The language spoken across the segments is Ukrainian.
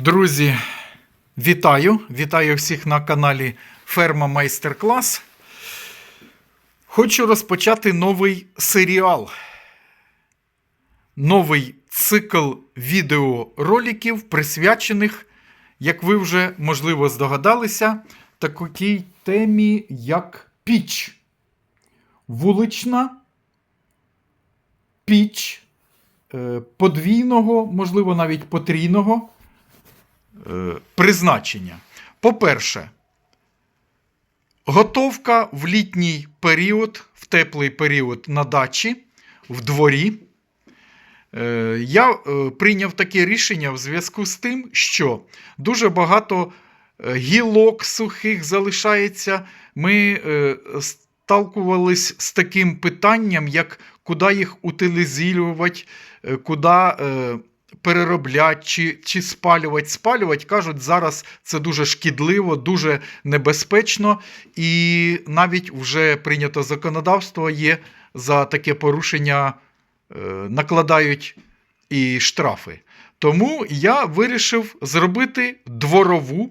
Друзі, вітаю! Вітаю всіх на каналі Ферма Майстер Клас. Хочу розпочати новий серіал. Новий цикл відеороликів, присвячених, як ви вже можливо здогадалися, такій темі, як піч. Вулична піч е, подвійного, можливо, навіть потрійного призначення. По-перше, готовка в літній період, в теплий період на дачі, в дворі. Е, Я е, прийняв таке рішення в зв'язку з тим, що дуже багато е, гілок сухих залишається. Ми е, сталкувались з таким питанням, як куди їх утилізувати, е, куди перероблять чи, чи спалювати. Спалювати, кажуть, зараз це дуже шкідливо, дуже небезпечно, і навіть вже прийнято законодавство є за таке порушення, е, накладають і штрафи. Тому я вирішив зробити дворову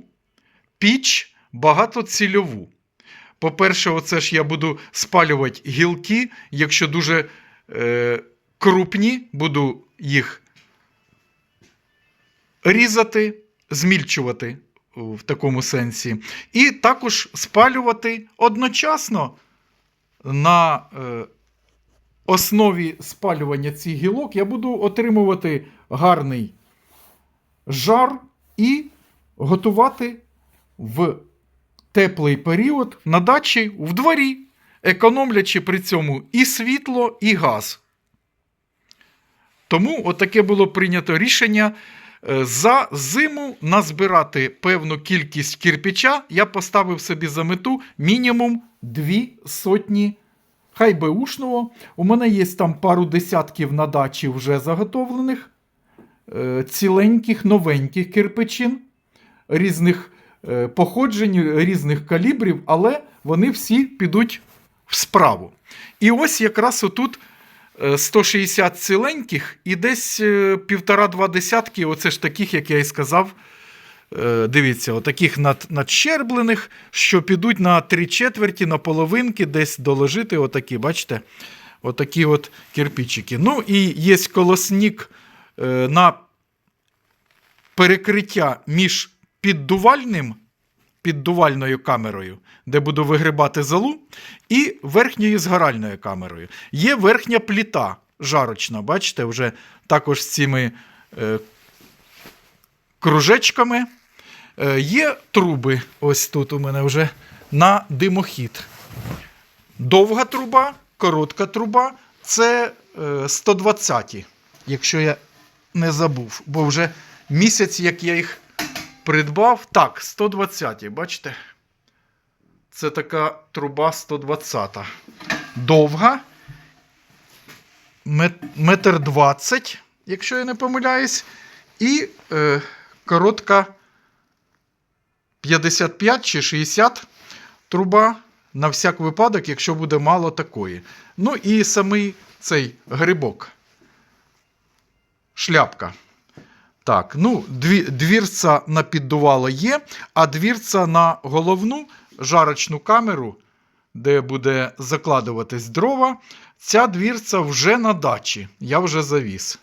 піч багатоцільову. По-перше, оце ж я буду спалювати гілки, якщо дуже е, крупні, буду їх різати, змільчувати в такому сенсі. І також спалювати одночасно на е, основі спалювання цих гілок я буду отримувати гарний жар і готувати в теплий період на дачі в дворі, економлячи при цьому і світло, і газ. Тому отаке було прийнято рішення. Е, За зиму назбирати певну кількість кирпича я поставив собі за мету мінімум дві сотні хай беушного. У мене є там пару десятків на дачі вже заготовлених, е, ціленьких, новеньких кирпичин різних е, походжень, різних калібрів, але вони всі підуть в справу. І ось якраз отут 160 ціленьких і десь е, півтора-два десятки, оце ж таких, як я і сказав. е, Дивіться, отаких над, надщерблених, що підуть на три четверті, на половинки, десь доложити, отакі, бачите, отакі от кирпичики. Ну і є колосник е, на перекриття між піддувальним, піддувальною камерою, де буду вигрібати золу, і верхньою згоральною камерою. Є верхня пліта жарочна, бачите, вже також з цими е, кружечками. Е, є труби, ось тут у мене вже на димохід. Довга труба, коротка труба це е, 120, якщо я не забув, бо вже місяць, як я їх придбав. Так, 120, бачите? Це така труба 120. Довга. мет- Метр 20, якщо я не помиляюсь. І е, коротка 55 чи 60 труба на всяк випадок, якщо буде мало такої. Ну і самий цей грибок. Шляпка. Так, ну, дві, двірця на піддувало є, а двірця на головну жарочну камеру, де буде закладуватись дрова, ця двірця вже на дачі. Я вже завіз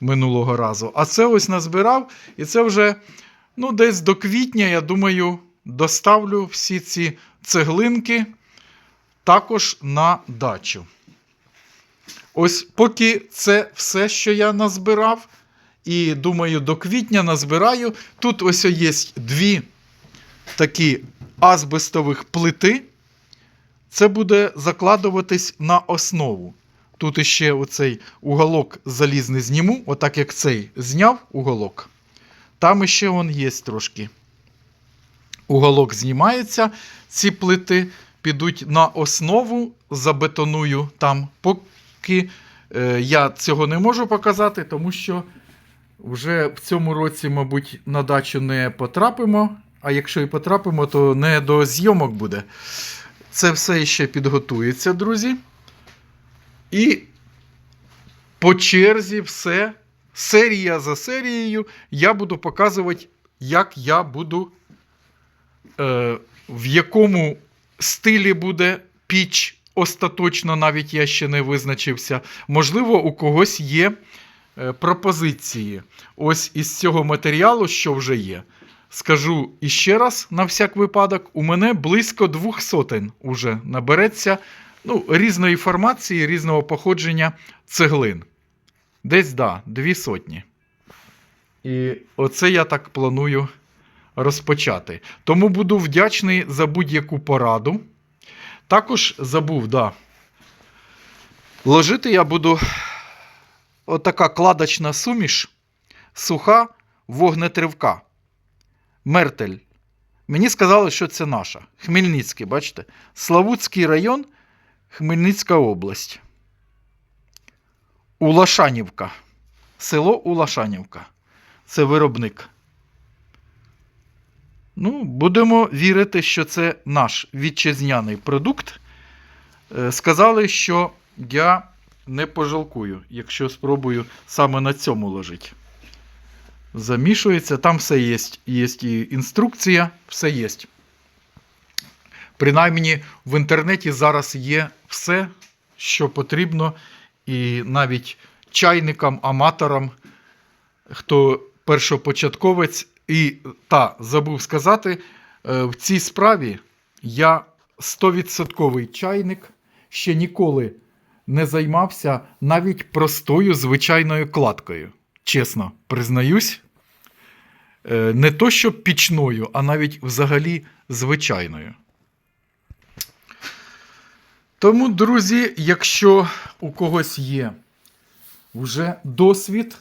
минулого разу. А це ось назбирав, і це вже ну, десь до квітня, я думаю, доставлю всі ці цеглинки також на дачу. Ось поки це все, що я назбирав. І думаю, до квітня назбираю. Тут ось є дві такі азбестових плити. Це буде закладуватись на основу. Тут іще оцей уголок залізний зніму, отак як цей зняв уголок. Там іще он є трошки. Уголок знімається, ці плити підуть на основу, забетоную там. Поки е, я цього не можу показати, тому що вже в цьому році, мабуть, на дачу не потрапимо. А якщо і потрапимо, то не до зйомок буде. Це все ще підготується, друзі. І по черзі все серія за серією я буду показувати, як я буду, е, в якому стилі буде піч. Остаточно навіть я ще не визначився. Можливо, у когось є пропозиції. Ось із цього матеріалу, що вже є. Скажу іще раз, на всяк випадок, у мене близько двох сотень уже набереться ну, різної формації, різного походження цеглин. Десь, да, дві сотні. І оце я так планую розпочати. Тому буду вдячний за будь-яку пораду. Також забув, да. Ложити я буду отака кладочна суміш, суха вогнетривка. Мертель. Мені сказали, що це наша. Хмельницький, бачите? Славутський район, Хмельницька область. Улашанівка. Село Улашанівка. Це виробник. Ну, будемо вірити, що це наш вітчизняний продукт. Е, Сказали, що я не пожалкую, якщо спробую саме на цьому ложити. Замішується, там все є. Є і інструкція, все є. Принаймні в інтернеті зараз є все, що потрібно, і навіть чайникам, аматорам, хто першопочатковець, і та забув сказати, е, в цій справі я 100% чайник ще ніколи не займався навіть простою звичайною кладкою. Чесно, признаюсь, Е, не то що пічною, а навіть взагалі звичайною. Тому, друзі, якщо у когось є вже досвід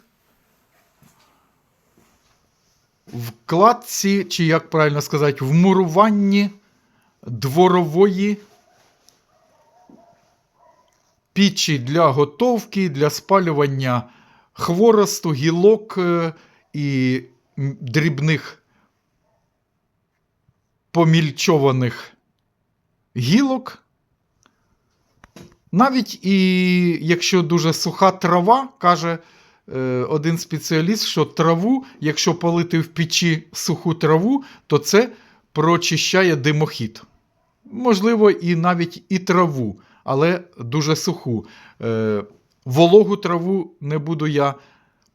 в кладці, чи як правильно сказати, в муруванні дворової пічі для готовки, для спалювання хворосту, гілок е, і дрібних помільчованих гілок. Навіть і якщо дуже суха трава, каже е, один спеціаліст, що траву, якщо палити в печі суху траву, то це прочищає димохід. Можливо, і навіть і траву, але дуже суху. Е, вологу траву не буду я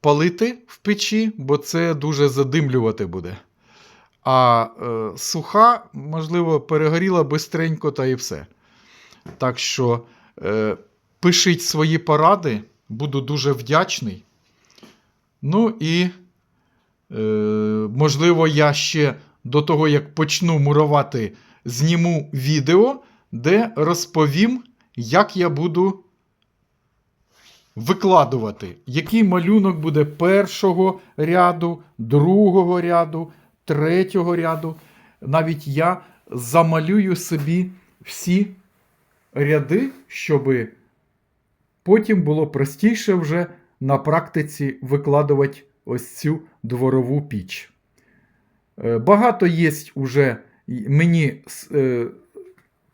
палити в печі, бо це дуже задимлювати буде. А е, суха, можливо, перегоріла бистренько та і все. Так що е, пишіть свої поради, буду дуже вдячний. Ну і, е, можливо, я ще до того, як почну мурувати, зніму відео, де розповім, як я буду викладувати, який малюнок буде першого ряду, другого ряду, третього ряду. Навіть я замалюю собі всі ряди, щоб потім було простіше вже на практиці викладувати ось цю дворову піч. Е, Багато є уже мені е,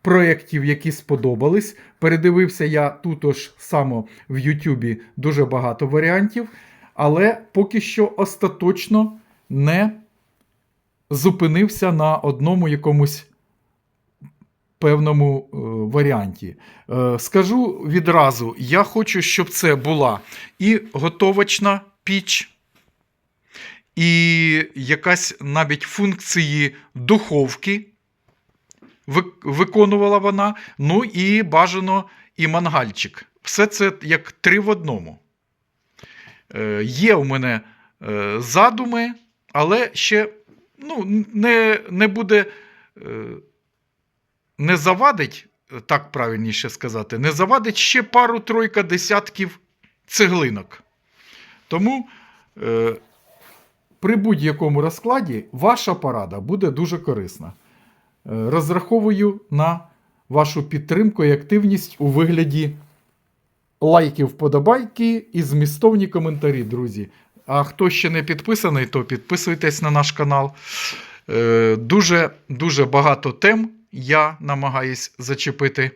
проєктів, які сподобались. Передивився я тут ж само в Ютубі дуже багато варіантів, але поки що остаточно не зупинився на одному якомусь певному е, варіанті. Е, скажу відразу: я хочу, щоб це була і готовочна піч, і якась навіть функції духовки виконувала вона. Ну і бажано і мангальчик. Все це як три в одному. Е, є у мене е, задуми, але ще ну, не, не буде. Е, не завадить, так правильніше сказати, не завадить ще пару-тройка десятків цеглинок. Тому е, при будь-якому розкладі ваша порада буде дуже корисна. Е, розраховую на вашу підтримку і активність у вигляді лайків, вподобайки і змістовні коментарі, друзі. А хто ще не підписаний, то підписуйтесь на наш канал. Е, Дуже, дуже багато тем я намагаюсь зачепити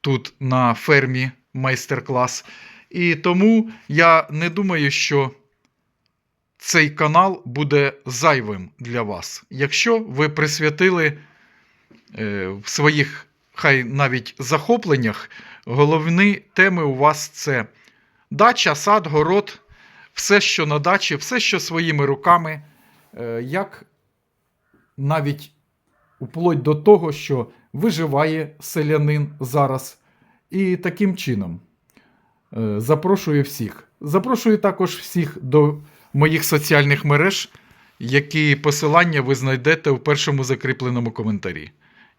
тут на фермі майстер-клас. І тому я не думаю, що цей канал буде зайвим для вас, якщо ви присвятили в своїх, хай навіть захопленнях, головні теми у вас це дача, сад, город, все, що на дачі, все, що своїми руками, е, як навіть уплоть до того, що виживає селянин зараз. І таким чином е, запрошую всіх. Запрошую також всіх до моїх соціальних мереж, які посилання ви знайдете у першому закріпленому коментарі.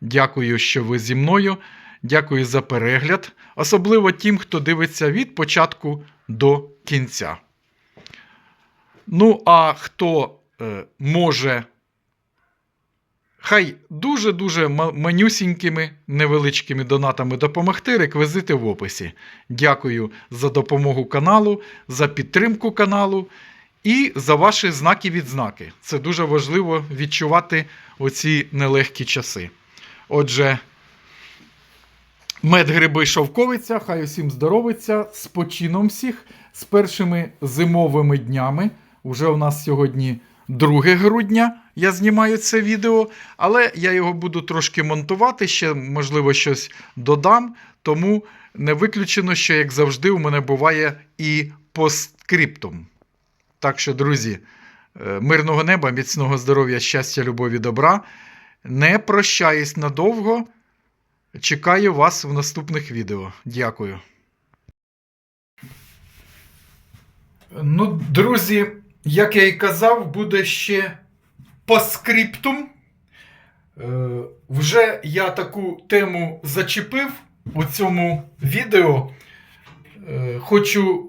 Дякую, що ви зі мною. Дякую за перегляд, особливо тим, хто дивиться від початку до кінця. Ну, а хто е, може хай дуже-дуже ма- манюсінькими невеличкими донатами допомогти, реквізити в описі. Дякую за допомогу каналу, за підтримку каналу і за ваші знаки відзнаки. Це дуже важливо відчувати оці нелегкі часи. Отже, мед гриби шовковиця, хай усім здоровиться, з почином всіх, з першими зимовими днями. Уже у нас сьогодні 2 грудня. Я знімаю це відео, але я його буду трошки монтувати, ще, можливо, щось додам. Тому не виключено, що, як завжди, у мене буває і постскриптум. Так що, друзі, е, мирного неба, міцного здоров'я, щастя, любові, добра. Не прощаюсь надовго. Чекаю вас в наступних відео. Дякую. Ну, друзі, як я і казав, буде ще постскриптум. Е, вже я таку тему зачепив у цьому відео. Е, хочу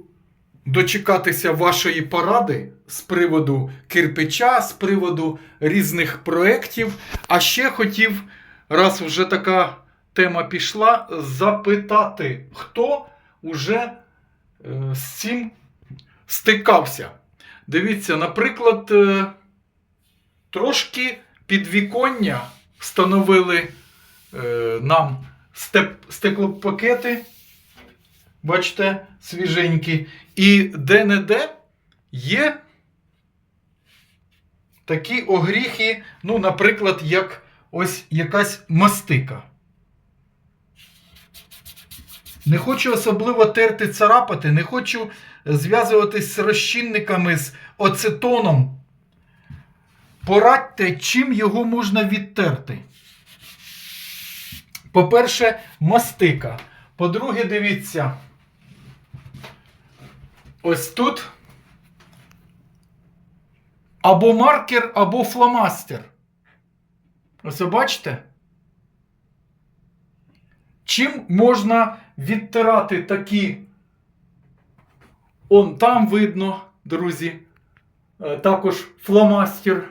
дочекатися вашої поради з приводу кирпича, з приводу різних проєктів. А ще хотів, раз вже така тема пішла, запитати, хто уже е, з цим стикався. Дивіться, наприклад, е, трошки підвіконня встановили е, нам стеклопакети. Бачите, свіженькі. І де-не-де є такі огріхи, ну, наприклад, як ось якась мастика. Не хочу особливо терти царапати, не хочу зв'язуватись з розчинниками, з оцетоном. Порадьте, чим його можна відтерти. По-перше, мастика. По-друге, дивіться. Ось тут. Або маркер, або фломастер. Ось бачите? Чим можна відтирати такі. Он там видно, друзі. Е, Також фломастер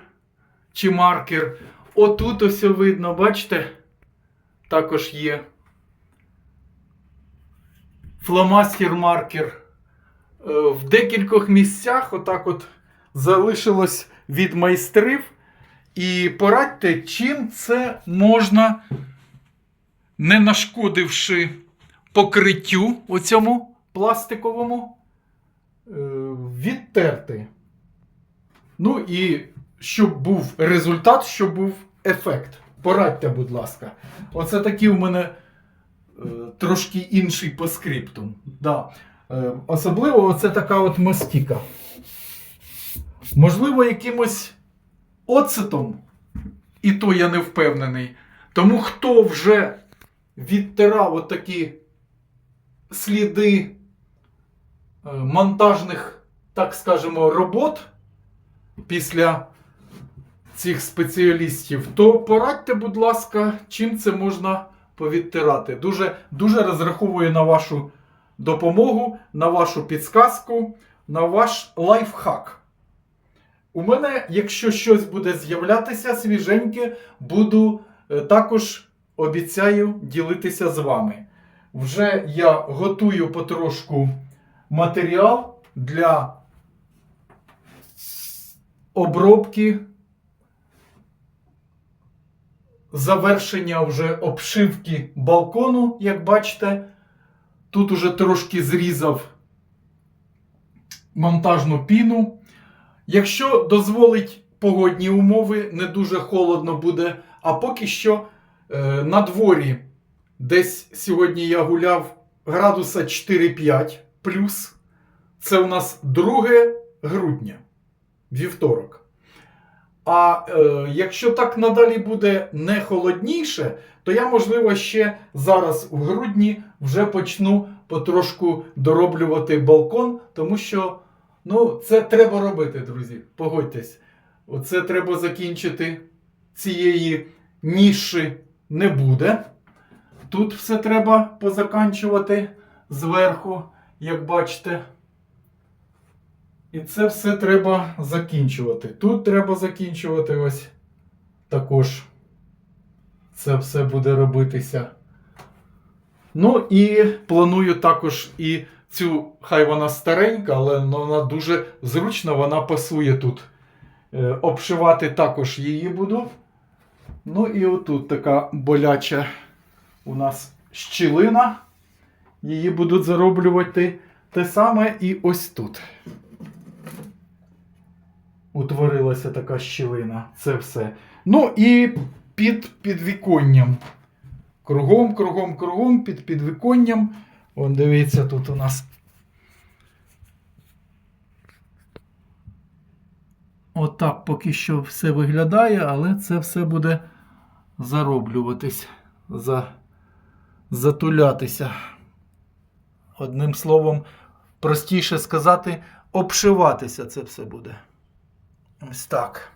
чи маркер. Отут ось видно, бачите? Також є. Фломастер-маркер. Е, В декількох місцях отак от залишилось від майстрів. І порадьте, чим це можна, не нашкодивши покриттю оцьому пластиковому, е, відтерти. Ну і щоб був результат, щоб був ефект. Порадьте, будь ласка. Оце такий у мене е, трошки інший по скриптум. Да. Е, особливо оце така от мастіка. Можливо, якимось оцетом, і то я не впевнений. Тому хто вже відтирав отакі сліди е, монтажних, так скажемо, робот після цих спеціалістів, то порадьте, будь ласка, чим це можна повідтирати. Дуже, дуже розраховую на вашу допомогу, на вашу підсказку, на ваш лайфхак. У мене, якщо щось буде з'являтися свіженьке, буду е, також обіцяю ділитися з вами. Вже я готую потрошку матеріал для обробки, завершення вже обшивки балкону, як бачите. Тут уже трошки зрізав монтажну піну. Якщо дозволить погодні умови, не дуже холодно буде. А поки що е, на дворі десь сьогодні я гуляв градуса 4-5 плюс. Це у нас 2 грудня, вівторок. А е, якщо так надалі буде не холодніше, то я, можливо, ще зараз в грудні вже почну потрошку дороблювати балкон, тому що ну, це треба робити, друзі. Погодьтесь. Оце треба закінчити. Цієї ніші не буде. Тут все треба позаканчувати зверху, як бачите. І це все треба закінчувати. Тут треба закінчувати ось також. Це все буде робитися. Ну і планую також і цю, хай вона старенька, але вона дуже зручна, вона пасує тут. Е, обшивати також її буду. Ну і отут така боляча у нас щілина. Її будуть зароблювати те саме і ось тут. Утворилася така щілина. Це все. Ну і під підвіконням. Кругом, кругом, кругом, під підвіконням. Вон, дивіться, тут у нас. Отак поки що все виглядає, але це все буде зароблюватись, за... затулятися. Одним словом, простіше сказати, обшиватися це все буде. Ось так.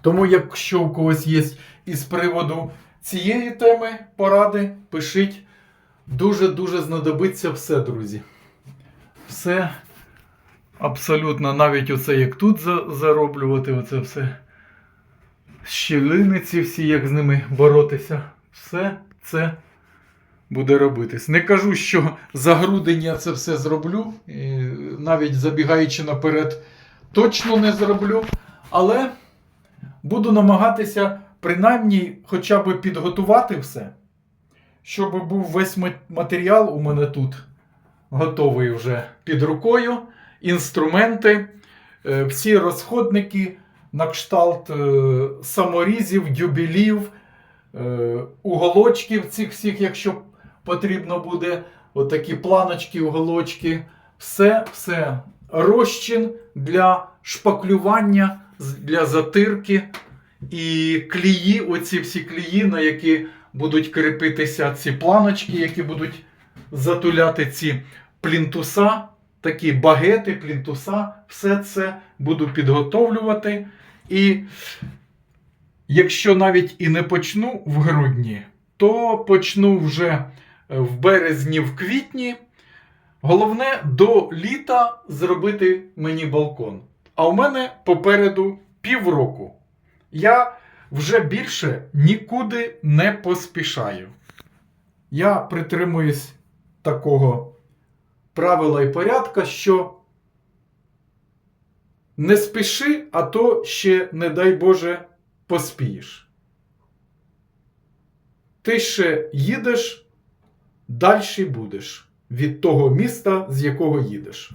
Тому, якщо у когось є із приводу цієї теми поради, пишіть. Дуже-дуже знадобиться все, друзі. Все абсолютно, навіть оце як тут за- зароблювати, оце все. Щілини ці всі, як з ними боротися. Все це буде робитись. Не кажу, що за грудень я це все зроблю. і навіть забігаючи наперед, точно не зроблю. Але буду намагатися принаймні хоча б підготувати все, щоб був весь матеріал у мене тут готовий вже під рукою, інструменти, е, всі розходники на кшталт е, саморізів, дюбелів, е, уголочків цих всіх, якщо потрібно буде, отакі планочки, уголочки. Все, все. Розчин для шпаклювання, для затирки і клії, оці всі клії, на які будуть кріпитися ці планочки, які будуть затуляти ці плінтуса, такі багети, плінтуса, все це буду підготовлювати. І якщо навіть і не почну в грудні, то почну вже в березні, в квітні. Головне до літа зробити мені балкон. А у мене попереду півроку. Я вже більше нікуди не поспішаю. Я притримуюсь такого правила і порядка, що не спіши, а то ще, не дай Боже, поспієш. Ти ще їдеш, далі будеш від того міста, з якого їдеш.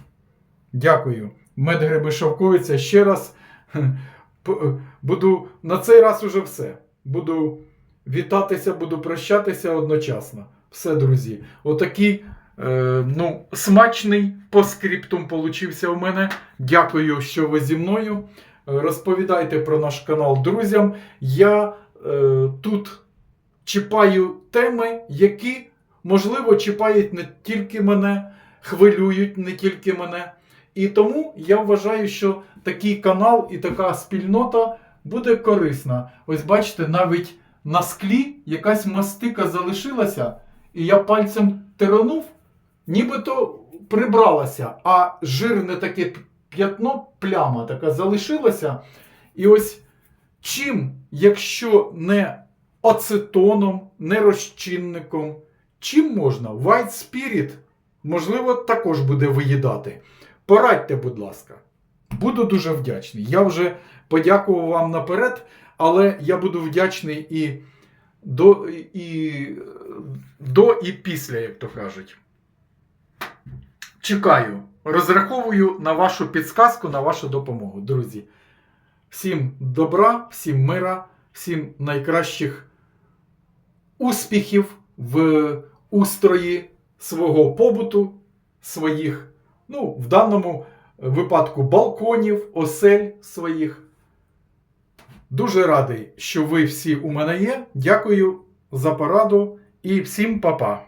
Дякую. Медгриби Шовковиця ще раз. Буду на цей раз уже все. Буду вітатися, буду прощатися одночасно. Все, друзі. Отакий е, ну, смачний поскриптум получився у мене. Дякую, що ви зі мною. Розповідайте про наш канал друзям. Я е, тут чіпаю теми, які, можливо, чіпають не тільки мене, хвилюють не тільки мене. І тому я вважаю, що такий канал і така спільнота буде корисна. Ось бачите, навіть на склі якась мастика залишилася, і я пальцем тиранув, нібито прибралася, а жирне таке п'ятно, пляма така залишилася. І ось чим, якщо не ацетоном, не розчинником, чим можна? White Spirit, можливо, також буде виїдати. Порадьте, будь ласка. Буду дуже вдячний. Я вже подякував вам наперед, але я буду вдячний і до, і, до і після, як то кажуть. Чекаю розраховую на вашу підсказку, на вашу допомогу, друзі. Всім добра, всім мира, всім найкращих успіхів в устрої свого побуту, своїх, ну, в даному випадку балконів, осель своїх. Дуже радий, що ви всі у мене є. Дякую за пораду і всім па-па.